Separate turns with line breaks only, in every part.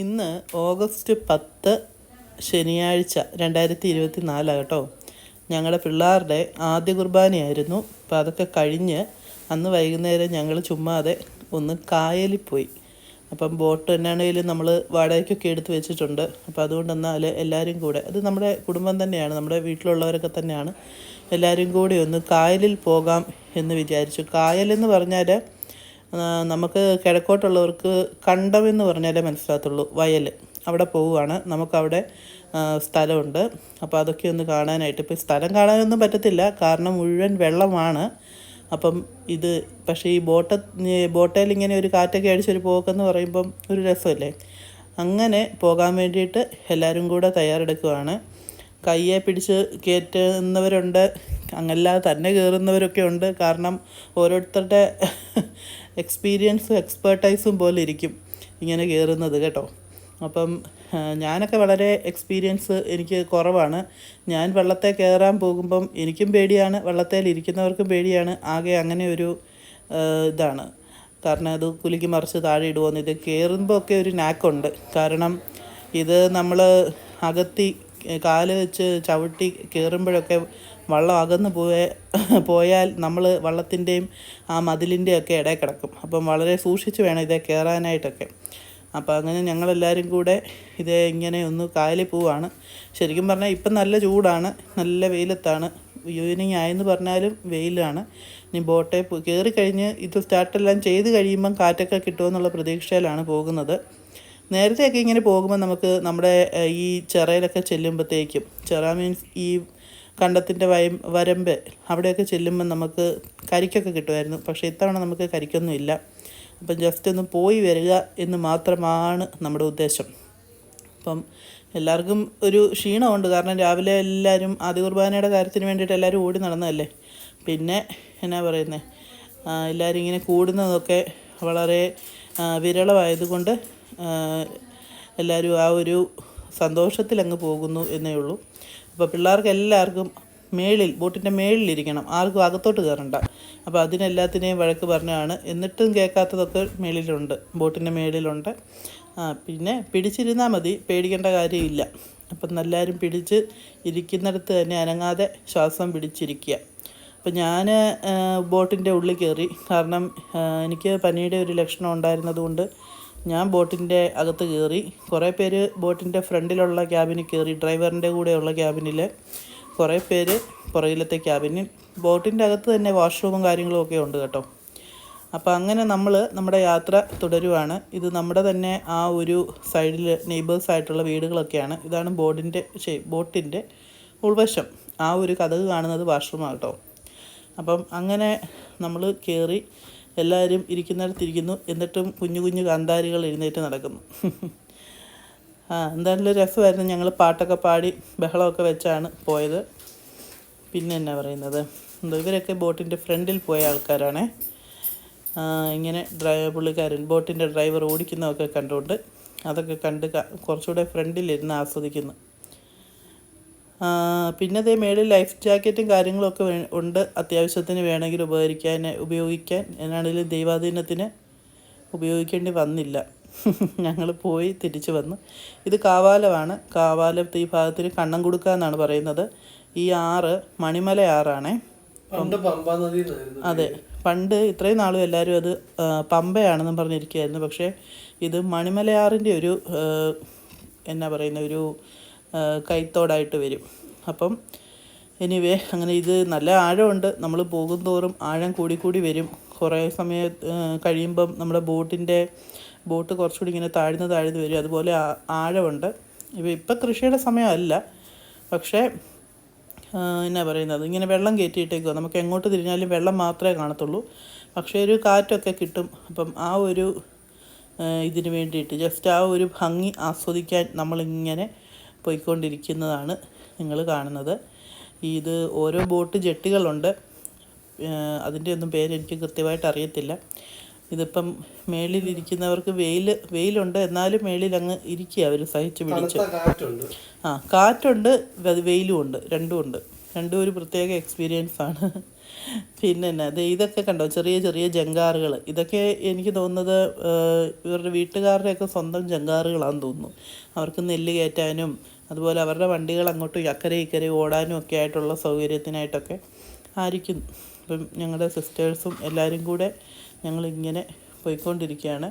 ഇന്ന് ഓഗസ്റ്റ് പത്ത് ശനിയാഴ്ച രണ്ടായിരത്തി ഇരുപത്തി നാലാണ് കേട്ടോ. ഞങ്ങളുടെ പിള്ളേരുടെ ആദ്യ കുർബാനയായിരുന്നു. അപ്പോൾ അതൊക്കെ കഴിഞ്ഞ് അന്ന് വൈകുന്നേരം ഞങ്ങൾ ചുമ്മാതെ ഒന്ന് കായലിൽ പോയി അപ്പം ബോട്ട് തന്നെയാണെങ്കിലും നമ്മൾ വാടകയ്ക്കൊക്കെ എടുത്ത് വെച്ചിട്ടുണ്ട്. അപ്പോൾ അതുകൊണ്ട് എന്നാൽ എല്ലാവരും കൂടെ അത് നമ്മുടെ കുടുംബം തന്നെയാണ് നമ്മുടെ വീട്ടിലുള്ളവരൊക്കെ തന്നെയാണ്. എല്ലാവരും കൂടി ഒന്ന് കായലിൽ പോകാം എന്ന് വിചാരിച്ചു. കായലെന്ന് പറഞ്ഞാൽ നമുക്ക് കിഴക്കോട്ടുള്ളവർക്ക് കണ്ടമെന്ന് പറഞ്ഞാലേ മനസ്സിലാകത്തുള്ളൂ. വയൽ അവിടെ പോവുകയാണ്. നമുക്കവിടെ സ്ഥലമുണ്ട്. അപ്പോൾ അതൊക്കെ ഒന്ന് കാണാനായിട്ട്. ഇപ്പോൾ സ്ഥലം കാണാനൊന്നും പറ്റത്തില്ല. കാരണം മുഴുവൻ വെള്ളമാണ്. അപ്പം ഇത് പക്ഷേ ഈ ബോട്ട ബോട്ടയിൽ ഇങ്ങനെ ഒരു കാറ്റൊക്കെ അടിച്ചൊരു പോക്കെന്ന് പറയുമ്പം ഒരു രസമല്ലേ? അങ്ങനെ പോകാൻ വേണ്ടിയിട്ട് എല്ലാവരും കൂടെ തയ്യാറെടുക്കുകയാണ് കയ്യെ പിടിച്ച് കയറ്റുന്നവരുണ്ട്. അങ്ങല്ലാതെ തന്നെ കയറുന്നവരൊക്കെ ഉണ്ട്. കാരണം ഓരോരുത്തരുടെ എക്സ്പീരിയൻസും എക്സ്പേർട്ടൈസും പോലെ ഇരിക്കും ഇങ്ങനെ കയറുന്നത് കേട്ടോ. അപ്പം ഞാനൊക്കെ വളരെ എക്സ്പീരിയൻസ് എനിക്ക് കുറവാണ്. ഞാൻ വെള്ളത്തെ കയറാൻ പോകുമ്പം എനിക്കും പേടിയാണ് വെള്ളത്തിൽ ഇരിക്കുന്നവർക്കും പേടിയാണ്. ആകെ അങ്ങനെ ഒരു ഇതാണ്. കാരണം അത് കുലുക്കി മറിച്ച് താഴെ ഇടുമോന്ന് ഇത് കയറുമ്പോൾ ഒക്കെ ഒരു നാക്കുണ്ട് കാരണം ഇത് നമ്മൾ അകത്തി കാൽ വെച്ച് ചവിട്ടി കയറുമ്പോഴൊക്കെ വള്ളം അകന്ന് പോയ പോയാൽ നമ്മൾ വള്ളത്തിന്റെയും ആ മതിലിന്റെയും ഒക്കെ ഇടയിൽ കിടക്കും. അപ്പം വളരെ സൂക്ഷിച്ച് വേണം ഇതേ കയറാനായിട്ടൊക്കെ. അപ്പോൾ അങ്ങനെ ഞങ്ങളെല്ലാവരും കൂടെ ഇതേ ഇങ്ങനെ ഒന്ന് കായലിൽ പോവാണ്. ശരിക്കും പറഞ്ഞാൽ ഇപ്പം നല്ല ചൂടാണ് നല്ല വെയിലത്താണ്. ഈവനിങ് ആയെന്ന് പറഞ്ഞാലും വെയിലാണ്. ഇനി ബോട്ടെ കയറി കഴിഞ്ഞ് ഇത് സ്റ്റാർട്ടെല്ലാം ചെയ്ത് കഴിയുമ്പം കാറ്റൊക്കെ കിട്ടുമെന്നുള്ള പ്രതീക്ഷയിലാണ് പോകുന്നത്. നേരത്തെയൊക്കെ ഇങ്ങനെ പോകുമ്പോൾ നമുക്ക് നമ്മുടെ ഈ ചിറയിലൊക്കെ ചെല്ലുമ്പോഴത്തേക്കും ചിറ മീൻസ് ഈ കണ്ടത്തിന്റെ വയം വരമ്പ് അവിടെയൊക്കെ ചെല്ലുമ്പോൾ നമുക്ക് കരിക്കൊക്കെ കിട്ടുമായിരുന്നു. പക്ഷേ ഇത്തവണ നമുക്ക് കരിക്കൊന്നുമില്ല. അപ്പം ജസ്റ്റ് ഒന്ന് പോയി വരിക എന്ന് മാത്രമാണ് നമ്മുടെ ഉദ്ദേശം. അപ്പം എല്ലാവർക്കും ഒരു ക്ഷീണമുണ്ട്. കാരണം രാവിലെ എല്ലാവരും ആദ്യ കുർബാനയുടെ കാര്യത്തിന് വേണ്ടിയിട്ട് എല്ലാവരും ഓടി നടന്നതല്ലേ? പിന്നെ എന്നാ പറയുന്നത് എല്ലാവരും ഇങ്ങനെ കൂടുന്നതൊക്കെ വളരെ വിരളമായതുകൊണ്ട് എല്ലാവരും ആ ഒരു സന്തോഷത്തിലങ്ങ് പോകുന്നു എന്നേ ഉള്ളൂ. അപ്പോൾ പിള്ളേർക്ക് എല്ലാവർക്കും മേളിൽ ബോട്ടിന്റെ മേളിലിരിക്കണം. ആർക്കും അകത്തോട്ട് കയറണ്ട. അപ്പോൾ അതിനെല്ലാത്തിനെയും വഴക്ക് പറഞ്ഞാണ്. എന്നിട്ടും കേൾക്കാത്തതൊക്കെ മേളിലുണ്ട്. ബോട്ടിന്റെ മേളിലുണ്ട്. പിന്നെ പിടിച്ചിരുന്നാൽ മതി. പേടിക്കേണ്ട കാര്യമില്ല. അപ്പം എല്ലാവരും പിടിച്ച് ഇരിക്കുന്നിടത്ത് തന്നെ അനങ്ങാതെ ശ്വാസം പിടിച്ചിരിക്കുക. അപ്പം ഞാൻ ബോട്ടിന്റെ ഉള്ളിൽ കയറി. കാരണം എനിക്ക് പനിയുടെ ഒരു ലക്ഷണം ഉണ്ടായിരുന്നതുകൊണ്ട് ഞാൻ ബോട്ടിന്റെ അകത്ത് കയറി. കുറേ പേര് ബോട്ടിന്റെ ഫ്രണ്ടിലുള്ള ക്യാബിനിൽ കയറി ഡ്രൈവറിന്റെ കൂടെയുള്ള ക്യാബിനിൽ കുറേ പേര് പുറകിലത്തെ ക്യാബിനിൽ ബോട്ടിന്റെ അകത്ത് തന്നെ വാഷ്റൂമും കാര്യങ്ങളും ഒക്കെ ഉണ്ട് കേട്ടോ. അപ്പോൾ അങ്ങനെ നമ്മൾ നമ്മുടെ യാത്ര തുടരുവാണ്. ഇത് നമ്മുടെ തന്നെ ആ ഒരു സൈഡിൽ നെയ്ബേഴ്സ് ആയിട്ടുള്ള വീടുകളൊക്കെയാണ്. ഇതാണ് ബോർഡിന്റെ ബോട്ടിന്റെ ഉൾവശം. ആ ഒരു കഥക് കാണുന്നത് വാഷ്റൂമാണ് കേട്ടോ. അപ്പം അങ്ങനെ നമ്മൾ കയറി എല്ലാവരും ഇരിക്കുന്നിടത്തിരിക്കുന്നു. എന്നിട്ടും കുഞ്ഞു കുഞ്ഞു കാന്താരികൾ എഴുന്നേറ്റ് നടക്കുന്നു. ആ എന്തായാലും രസമായിരുന്നു. ഞങ്ങൾ പാട്ടൊക്കെ പാടി ബഹളമൊക്കെ വെച്ചാണ് പോയത്. പിന്നെ എന്നാ പറയുന്നത്? എന്തോ ഇവരൊക്കെ ബോട്ടിന്റെ ഫ്രണ്ടിൽ പോയ ആൾക്കാരാണേ. ഇങ്ങനെ ഡ്രൈവർ പുള്ളിക്കാരൻ ബോട്ടിന്റെ ഡ്രൈവർ ഓടിക്കുന്നതൊക്കെ കണ്ടുകൊണ്ട് അതൊക്കെ കണ്ട് കുറച്ചുകൂടെ ഫ്രണ്ടിലിരുന്ന് ആസ്വദിക്കുന്നു. പിന്നെ അതേ മേളിൽ ലൈഫ് ജാക്കറ്റും കാര്യങ്ങളൊക്കെ ഉണ്ട്. അത്യാവശ്യത്തിന് വേണമെങ്കിൽ ഉപകരിക്കാൻ ഉപയോഗിക്കാൻ. എന്നാണെങ്കിലും ദൈവാധീനത്തിന് ഉപയോഗിക്കേണ്ടി വന്നില്ല. ഞങ്ങൾ പോയി തിരിച്ചു വന്നു. ഇത് കാവാലമാണ്. കാവാലത്ത് ഈ ഭാഗത്തിന് കണ്ണം കൊടുക്കുക എന്നാണ് പറയുന്നത്. ഈ ആറ് മണിമല ആറാണേ. അതെ. പണ്ട് ഇത്രയും നാളും എല്ലാവരും അത് പമ്പയാണെന്ന് പറഞ്ഞിരിക്കുകയായിരുന്നു. പക്ഷേ ഇത് മണിമലയാറിന്റെ ഒരു എന്നാ പറയുന്ന ഒരു കൈത്തോടായിട്ട് വരും. അപ്പം എനിവേ അങ്ങനെ ഇത് നല്ല ആഴമുണ്ട്. നമ്മൾ പോകുന്തോറും ആഴം കൂടി കൂടി വരും. കുറേ സമയം കഴിയുമ്പം നമ്മുടെ ബോട്ടിന്റെ ബോട്ട് കുറച്ചുകൂടി ഇങ്ങനെ താഴ്ന്ന് താഴ്ന്ന് വരും. അതുപോലെ ആഴമുണ്ട്. ഇപ്പം ഇപ്പം കൃഷിയുടെ സമയമല്ല. പക്ഷേ എന്നാ പറയുന്നത്? ഇങ്ങനെ വെള്ളം കയറ്റിയിട്ടേക്കോ നമുക്ക് എങ്ങോട്ട് തിരിഞ്ഞാലും വെള്ളം മാത്രമേ കാണത്തുള്ളൂ. പക്ഷേ ഒരു കാറ്റൊക്കെ കിട്ടും. അപ്പം ആ ഒരു ഇതിന് വേണ്ടിയിട്ട് ജസ്റ്റ് ആ ഒരു ഭംഗി ആസ്വദിക്കാൻ നമ്മളിങ്ങനെ പോയിക്കൊണ്ടിരിക്കുന്നതാണ് നിങ്ങൾ കാണുന്നത്. ഇത് ഓരോ ബോട്ട് ജെട്ടികളുണ്ട്. അതിന്റെ ഒന്നും പേര് എനിക്ക് കൃത്യമായിട്ട് അറിയത്തില്ല. ഇതിപ്പം മേളിലിരിക്കുന്നവർക്ക് വെയിൽ വെയിലുണ്ട്. എന്നാലും മേളിൽ അങ്ങ് ഇരിക്കുക അവർ സഹിച്ചു പിടിച്ച് ആ കാറ്റുണ്ട് വെയിലും ഉണ്ട് രണ്ടും ഉണ്ട്. രണ്ടും ഒരു പ്രത്യേക എക്സ്പീരിയൻസ് ആണ്. പിന്നെ അത് ഇതൊക്കെ കണ്ടോ? ചെറിയ ചെറിയ ജങ്കാറുകൾ. ഇതൊക്കെ എനിക്ക് തോന്നുന്നത് ഇവരുടെ വീട്ടുകാരുടെയൊക്കെ സ്വന്തം ജങ്കാറുകളാണെന്ന് തോന്നുന്നു. അവർക്ക് നെല്ല് കയറ്റാനും അതുപോലെ അവരുടെ വണ്ടികൾ അങ്ങോട്ടും അക്കരെ ഇക്കരെ ഓടാനും ഒക്കെ ആയിട്ടുള്ള സൗകര്യത്തിനായിട്ടൊക്കെ ആയിരിക്കും. ഇപ്പം ഞങ്ങളുടെ സിസ്റ്റേഴ്സും എല്ലാവരും കൂടെ ഞങ്ങളിങ്ങനെ പോയിക്കൊണ്ടിരിക്കുകയാണ്.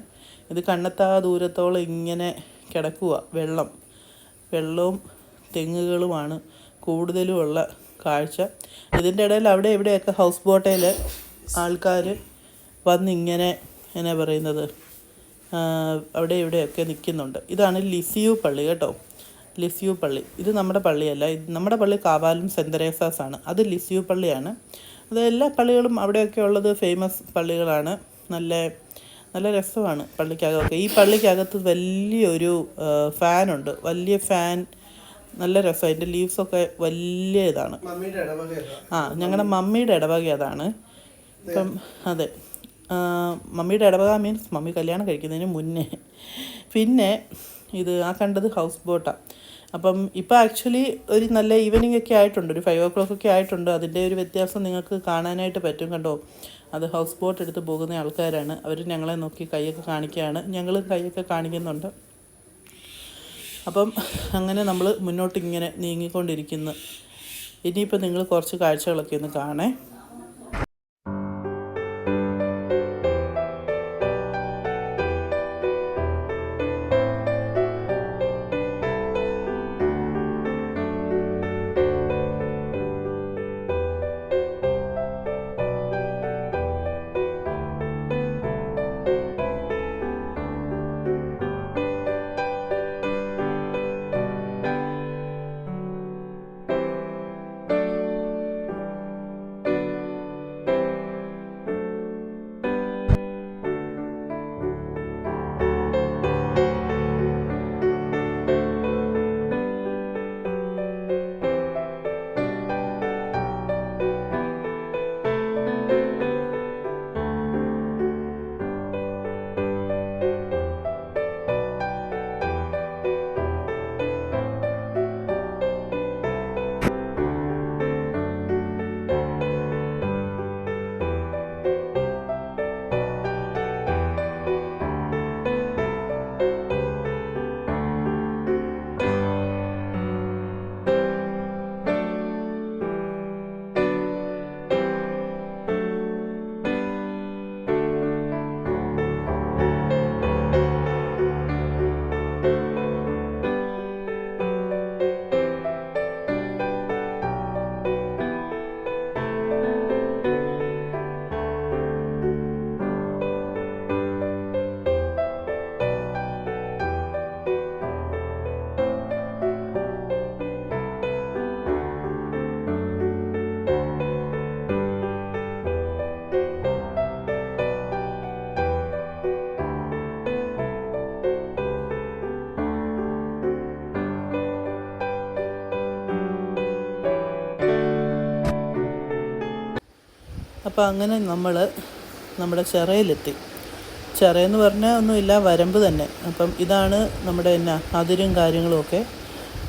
ഇത് കണ്ണെത്താ ദൂരത്തോളം ഇങ്ങനെ കിടക്കുക വെള്ളം വെള്ളവും തെങ്ങുകളുമാണ് കൂടുതലുമുള്ള കാഴ്ച. ഇതിന്റെ ഇടയിൽ അവിടെ എവിടെയൊക്കെ ഹൗസ് ബോട്ടയിൽ ആൾക്കാർ വന്നിങ്ങനെ എന്നാ പറയുന്നത്? അവിടെ ഇവിടെയൊക്കെ നിൽക്കുന്നുണ്ട്. ഇതാണ് ലിസിയു പള്ളി കേട്ടോ. ലിസിയു പള്ളി. ഇത് നമ്മുടെ പള്ളിയല്ല. ഇത് നമ്മുടെ പള്ളി കാവാലും സെന്റ് തെരേസാസ് ആണ് അത് ലിസ്യു പള്ളിയാണ്. അത് എല്ലാ പള്ളികളും അവിടെയൊക്കെ ഉള്ളത് ഫേമസ് പള്ളികളാണ്. നല്ല നല്ല രസമാണ് പള്ളിക്കകമൊക്കെ ഈ പള്ളിക്കകത്ത് വലിയൊരു ഫാനുണ്ട് വലിയ ഫാൻ നല്ല രസം. അതിന്റെ ലീവ്സൊക്കെ വലിയ ഇതാണ്. ആ ഞങ്ങളുടെ മമ്മിയുടെ ഇടവക അതാണ്. ഇപ്പം അതെ. മമ്മിയുടെ ഇടവക മീൻസ് മമ്മി കല്യാണം കഴിക്കുന്നതിന് മുന്നേ. പിന്നെ ഇത് ആ കണ്ടത് ഹൗസ് ബോട്ടാണ് അപ്പം ഇപ്പോൾ ആക്ച്വലി ഒരു നല്ല ഈവനിങ് ഒക്കെ ആയിട്ടുണ്ട് ഒരു ഫൈവ് ഓ ക്ലോക്ക് ഒക്കെ ആയിട്ടുണ്ട്. അതിന്റെ ഒരു വ്യത്യാസം നിങ്ങൾക്ക് കാണാനായിട്ട് പറ്റും കണ്ടോ? അത് ഹൗസ് ബോട്ട് എടുത്ത് പോകുന്ന ആൾക്കാരാണ്. അവർ ഞങ്ങളെ നോക്കി കൈയൊക്കെ കാണിക്കുകയാണ്. ഞങ്ങളും കൈയൊക്കെ കാണിക്കുന്നുണ്ട്. അപ്പം അങ്ങനെ നമ്മൾ മുന്നോട്ട് ഇങ്ങനെ നീങ്ങിക്കൊണ്ടിരിക്കുന്നു. ഇനിയിപ്പോൾ നിങ്ങൾ കുറച്ച് കാഴ്ചകളൊക്കെ ഒന്ന് കാണേ. thank you അപ്പോൾ അങ്ങനെ നമ്മൾ നമ്മുടെ ചിറയിലെത്തി. ചിറയെന്ന് പറഞ്ഞാൽ ഒന്നുമില്ല വരമ്പ് തന്നെ. അപ്പം ഇതാണ് നമ്മുടെ എന്നാ അതിരും കാര്യങ്ങളുമൊക്കെ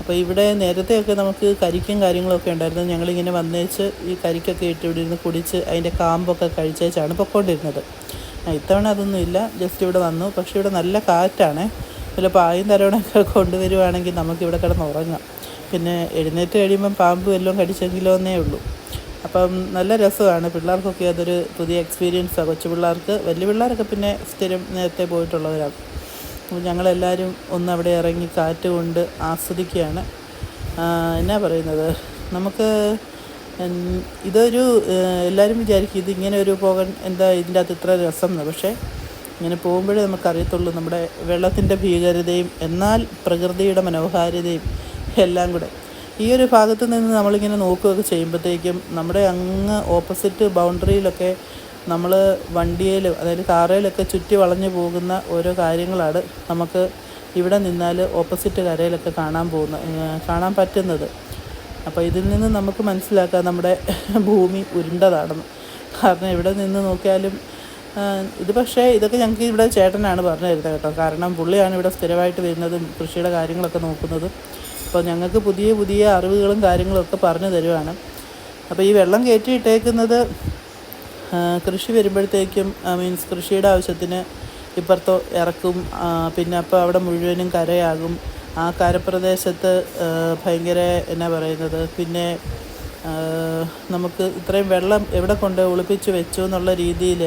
അപ്പോൾ ഇവിടെ നേരത്തെയൊക്കെ നമുക്ക് കരിക്കും കാര്യങ്ങളൊക്കെ ഉണ്ടായിരുന്നു. ഞങ്ങളിങ്ങനെ വന്നേച്ച് ഈ കരിക്കൊക്കെ ഇട്ട് ഇവിടെ ഇരുന്ന് കുടിച്ച് അതിന്റെ കാമ്പൊക്കെ കഴിച്ചേച്ചാണ് പൊക്കോണ്ടിരുന്നത്. ഇത്തവണ അതൊന്നും ഇല്ല. ജസ്റ്റ് ഇവിടെ വന്നു. പക്ഷേ ഇവിടെ നല്ല കാറ്റാണ്. വല്ല പായും തരവണൊക്കെ കൊണ്ടുവരുവാണെങ്കിൽ നമുക്കിവിടെ കിടന്ന് ഉറങ്ങാം പിന്നെ എഴുന്നേറ്റ് കഴിയുമ്പം പാമ്പ് വല്ലതും കടിച്ചെങ്കിലോ എന്നേ ഉള്ളൂ. അപ്പം നല്ല രസമാണ്. പിള്ളേർക്കൊക്കെ അതൊരു പുതിയ എക്സ്പീരിയൻസാണ് കൊച്ചു പിള്ളേർക്ക് വലിയ പിള്ളേരൊക്കെ പിന്നെ സ്ഥിരം നേരത്തെ പോയിട്ടുള്ളവരാണ് അപ്പോൾ ഞങ്ങളെല്ലാവരും ഒന്ന് അവിടെ ഇറങ്ങി കാറ്റ് കൊണ്ട് ആസ്വദിക്കുകയാണ്. എന്നാ പറയുന്നത്? നമുക്ക് ഇതൊരു എല്ലാവരും വിചാരിക്കും ഇത് ഇങ്ങനെ ഒരു പോകാൻ എന്താ ഇതിന്റെ അകത്ത് ഇത്ര രസം എന്ന്. പക്ഷേ ഇങ്ങനെ പോകുമ്പോഴേ നമുക്കറിയത്തുള്ളൂ നമ്മുടെ വെള്ളത്തിന്റെ ഭീകരതയും എന്നാൽ പ്രകൃതിയുടെ മനോഹാരിതയും എല്ലാം കൂടെ. ഈ ഒരു ഭാഗത്ത് നിന്ന് നമ്മളിങ്ങനെ നോക്കുകയൊക്കെ ചെയ്യുമ്പോഴത്തേക്കും നമ്മുടെ അങ്ങ് ഓപ്പോസിറ്റ് ബൗണ്ടറിയിലൊക്കെ നമ്മൾ വണ്ടിയിലും അതായത് കാറയിലൊക്കെ ചുറ്റി വളഞ്ഞു പോകുന്ന ഓരോ കാര്യങ്ങളാണ് നമുക്ക് ഇവിടെ നിന്നാൽ ഓപ്പോസിറ്റ് കരയിലൊക്കെ കാണാൻ പോകുന്ന കാണാൻ പറ്റുന്നത്. അപ്പോൾ ഇതിൽ നിന്ന് നമുക്ക് മനസ്സിലാക്കാം നമ്മുടെ ഭൂമി ഉരുണ്ടതാണെന്ന്. കാരണം ഇവിടെ നിന്ന് നോക്കിയാലും ഇത് പക്ഷേ ഇതൊക്കെ ഞങ്ങൾക്ക് ഇവിടെ ചേട്ടനാണ് പറഞ്ഞു തരുന്നത് കേട്ടോ. കാരണം പുള്ളിയാണ് ഇവിടെ സ്ഥിരമായിട്ട് വരുന്നതും കൃഷിയുടെ കാര്യങ്ങളൊക്കെ നോക്കുന്നതും. അപ്പോൾ ഞങ്ങൾക്ക് പുതിയ പുതിയ അറിവുകളും കാര്യങ്ങളൊക്കെ പറഞ്ഞു തരുവാണ്. അപ്പോൾ ഈ വെള്ളം കയറ്റിയിട്ടേക്കുന്നത് കൃഷി വരുമ്പോഴത്തേക്കും മീൻസ് കൃഷിയുടെ ആവശ്യത്തിന് ഇപ്പുറത്തോ ഇറക്കും പിന്നെ അപ്പോൾ അവിടെ മുഴുവനും കരയാകും. ആ കരപ്രദേശത്ത് ഭയങ്കര എന്നാ പറയുന്നത് പിന്നെ നമുക്ക് ഇത്രയും വെള്ളം എവിടെ കൊണ്ട് ഒളിപ്പിച്ച് വെച്ചു എന്നുള്ള രീതിയിൽ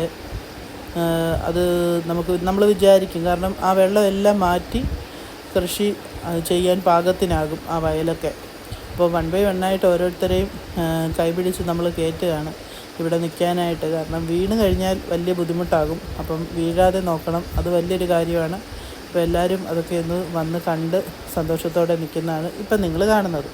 അത് നമുക്ക് നമ്മൾ വിചാരിക്കും. കാരണം ആ വെള്ളം എല്ലാം മാറ്റി കൃഷി ചെയ്യാൻ പാകത്തിനാകും ആ വയലൊക്കെ. അപ്പോൾ വൺ ബൈ വണ്ണായിട്ട് ഓരോരുത്തരെയും കൈപിടിച്ച് നമ്മൾ കയറ്റുകയാണ് ഇവിടെ നിൽക്കാനായിട്ട്. കാരണം വീണ് കഴിഞ്ഞാൽ വലിയ ബുദ്ധിമുട്ടാകും. അപ്പം വീഴാതെ നോക്കണം. അത് വലിയൊരു കാര്യമാണ്. അപ്പോൾ എല്ലാവരും അതൊക്കെ ഒന്ന് വന്ന് കണ്ട് സന്തോഷത്തോടെ നിൽക്കുന്നതാണ് ഇപ്പം നിങ്ങൾ കാണുന്നത്.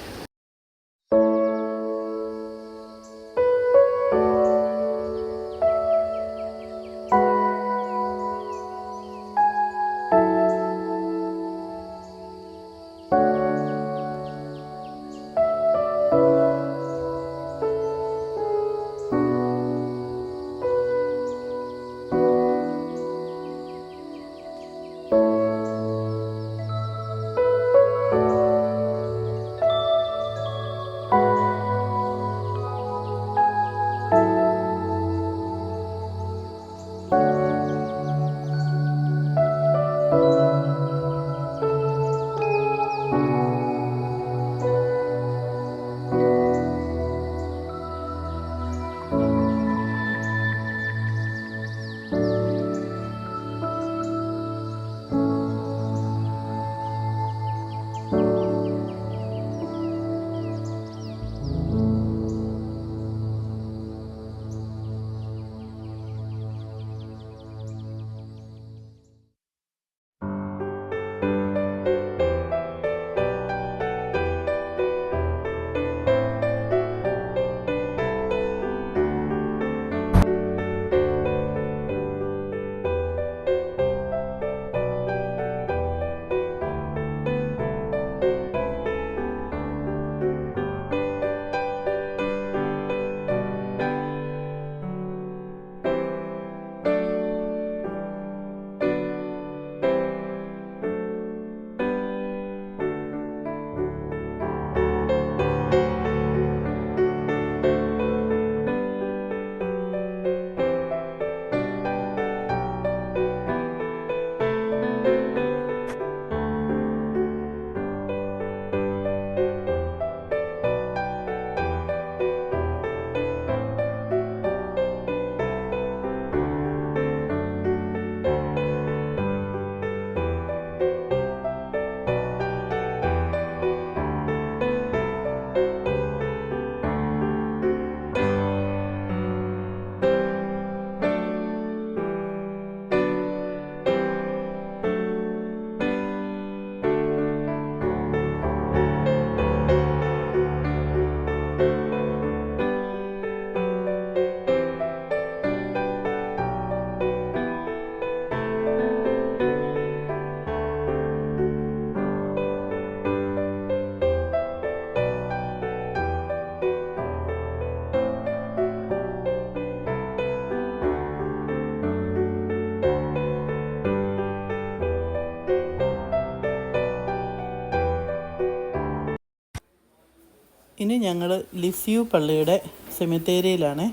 ഇനി ഞങ്ങൾ ലിസ്യു പള്ളിയുടെ സെമിത്തേരിയിലാണ്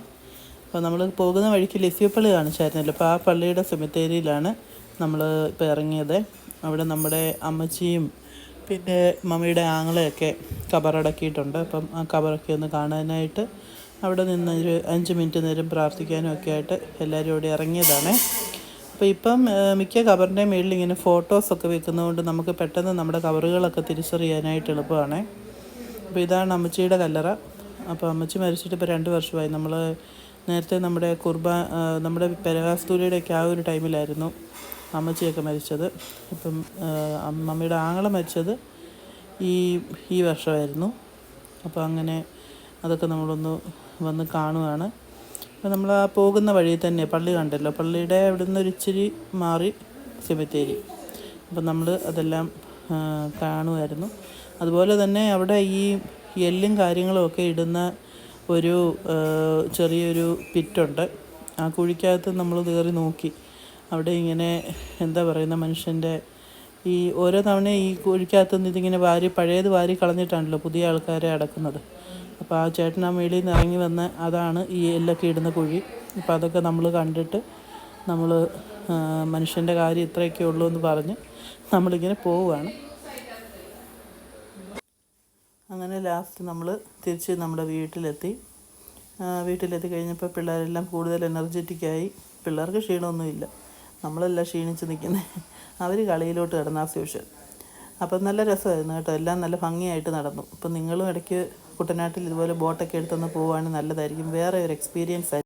അപ്പോൾ നമ്മൾ പോകുന്ന വഴിക്ക് ലിസ്യു പള്ളി കാണിച്ചായിരുന്നല്ലോ. അപ്പോൾ ആ പള്ളിയുടെ സെമിത്തേരിയിലാണ് നമ്മൾ ഇപ്പോൾ ഇറങ്ങിയത്. അവിടെ നമ്മുടെ അമ്മച്ചിയും പിന്നെ മമ്മിയുടെ ആങ്ങളെയൊക്കെ കബറടക്കിയിട്ടുണ്ട്. അപ്പം ആ കബറൊക്കെ ഒന്ന് കാണാനായിട്ട് അവിടെ നിന്ന് ഒരു അഞ്ച് മിനിറ്റ് നേരം പ്രാർത്ഥിക്കാനും ഒക്കെ ആയിട്ട് എല്ലാവരും ഇവിടെ ഇറങ്ങിയതാണ്. അപ്പോൾ ഇപ്പം മിക്ക കബറിന്റെ മുകളിൽ ഇങ്ങനെ ഫോട്ടോസൊക്കെ വെക്കുന്നതുകൊണ്ട് നമുക്ക് പെട്ടെന്ന് നമ്മുടെ കവറുകളൊക്കെ തിരിച്ചറിയാനായിട്ട് എളുപ്പമാണ്. അപ്പോൾ ഇതാണ് അമ്മച്ചിയുടെ കല്ലറ. അപ്പോൾ അമ്മച്ചി മരിച്ചിട്ട് ഇപ്പോൾ രണ്ട് വർഷമായി. നമ്മൾ നേരത്തെ നമ്മുടെ കുർബാ നമ്മുടെ പെരകാസ്തൂരിയുടെയൊക്കെ ആ ഒരു ടൈമിലായിരുന്നു അമ്മച്ചിയൊക്കെ മരിച്ചത്. ഇപ്പം അമ്മമ്മയുടെ അമ്മ- മമ്മിയുടെ ആങ്ങളെ മരിച്ചത് ഈ ഈ വർഷമായിരുന്നു. അപ്പോൾ അങ്ങനെ അതൊക്കെ നമ്മളൊന്ന് വന്ന് കാണുകയാണ് അപ്പോൾ നമ്മൾ ആ പോകുന്ന വഴി തന്നെ പള്ളി കണ്ടല്ലോ. പള്ളിയുടെ അവിടെ നിന്ന് ഒരു ഇച്ചിരി മാറി സെമിത്തേരി അപ്പം നമ്മൾ അതെല്ലാം കാണുമായിരുന്നു അതുപോലെ തന്നെ അവിടെ ഈ എല്ലും കാര്യങ്ങളുമൊക്കെ ഇടുന്ന ഒരു ചെറിയൊരു പിറ്റുണ്ട്. ആ കുഴിക്കകത്ത് നമ്മൾ കയറി നോക്കി. അവിടെ ഇങ്ങനെ എന്താ പറയുന്ന മനുഷ്യന്റെ ഈ ഓരോ തവണ ഈ കുഴിക്കകത്ത് നിന്ന് ഇതിങ്ങനെ വാരി പഴയത് വാരി കളഞ്ഞിട്ടാണല്ലോ പുതിയ ആൾക്കാരെ അടക്കുന്നത്. അപ്പോൾ ആ ചേട്ടൻ ആ മേളിൽ നിന്ന് ഇറങ്ങി വന്ന് അതാണ് ഈ എല്ലൊക്കെ ഇടുന്ന കുഴി. അപ്പോൾ അതൊക്കെ നമ്മൾ കണ്ടിട്ട് നമ്മൾ മനുഷ്യന്റെ കാര്യം ഇത്രയൊക്കെ ഉള്ളൂ എന്ന് പറഞ്ഞ് നമ്മളിങ്ങനെ പോവുകയാണ്. അങ്ങനെ ലാസ്റ്റ് നമ്മൾ തിരിച്ച് നമ്മുടെ വീട്ടിലെത്തി. വീട്ടിലെത്തി കഴിഞ്ഞപ്പോൾ പിള്ളേരെല്ലാം കൂടുതൽ എനർജറ്റിക്കായി പിള്ളേർക്ക് ക്ഷീണമൊന്നുമില്ല. നമ്മളെല്ലാം ക്ഷീണിച്ച് നിൽക്കുന്നത് അവർ കളിയിലോട്ട് കിടന്ന സ്യൂഷൻ അപ്പം നല്ല രസമായിരുന്നു കേട്ടോ. എല്ലാം നല്ല ഭംഗിയായിട്ട് നടന്നു. അപ്പം നിങ്ങളും ഇടയ്ക്ക് കുട്ടനാട്ടിൽ ഇതുപോലെ ബോട്ടൊക്കെ എടുത്തൊന്ന് പോവുകയാണെങ്കിൽ നല്ലതായിരിക്കും. വേറെ ഒരു എക്സ്പീരിയൻസ് ആയിരിക്കും